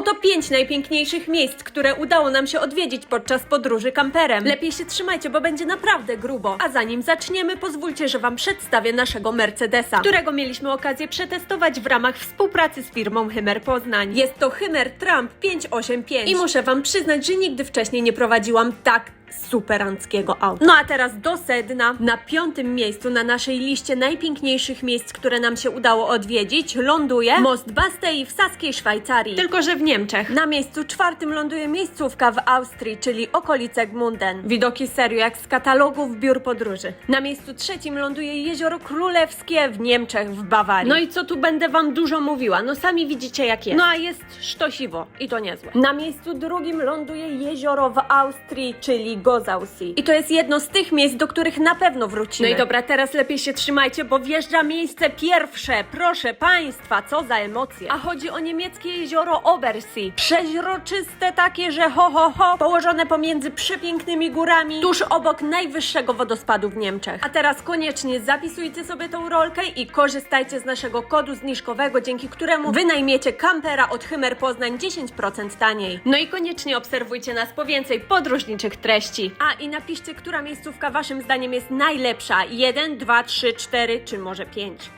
Oto pięć najpiękniejszych miejsc, które udało nam się odwiedzić podczas podróży kamperem. Lepiej się trzymajcie, bo będzie naprawdę grubo. A zanim zaczniemy, pozwólcie, że Wam przedstawię naszego Mercedesa, którego mieliśmy okazję przetestować w ramach współpracy z firmą Hymer Poznań. Jest to Hymer Trump 585 i muszę Wam przyznać, że nigdy wcześniej nie prowadziłam tak superanckiego auta. No a teraz do sedna. Na piątym miejscu na naszej liście najpiękniejszych miejsc, które nam się udało odwiedzić, ląduje most Bastei w saskiej Szwajcarii. Tylko, że w Niemczech. Na miejscu czwartym ląduje miejscówka w Austrii, czyli okolice Gmunden. Widoki serio jak z katalogów biur podróży. Na miejscu trzecim ląduje jezioro Królewskie w Niemczech, w Bawarii. No i co tu będę wam dużo mówiła? No sami widzicie jak jest. No a jest sztosiwo i to niezłe. Na miejscu drugim ląduje jezioro w Austrii, czyli Gozausee. I to jest jedno z tych miejsc, do których na pewno wrócimy. No i dobra, teraz lepiej się trzymajcie, bo wjeżdża miejsce pierwsze. Proszę państwa, co za emocje. A chodzi o niemieckie jezioro Obersee. Przeźroczyste takie, że ho ho ho, położone pomiędzy przepięknymi górami, tuż obok najwyższego wodospadu w Niemczech. A teraz koniecznie zapisujcie sobie tą rolkę i korzystajcie z naszego kodu zniżkowego, dzięki któremu wynajmiecie kampera od Hymer Poznań 10% taniej. No i koniecznie obserwujcie nas po więcej podróżniczych treści. A i napiszcie, która miejscówka waszym zdaniem jest najlepsza. 1, 2, 3, 4 czy może 5.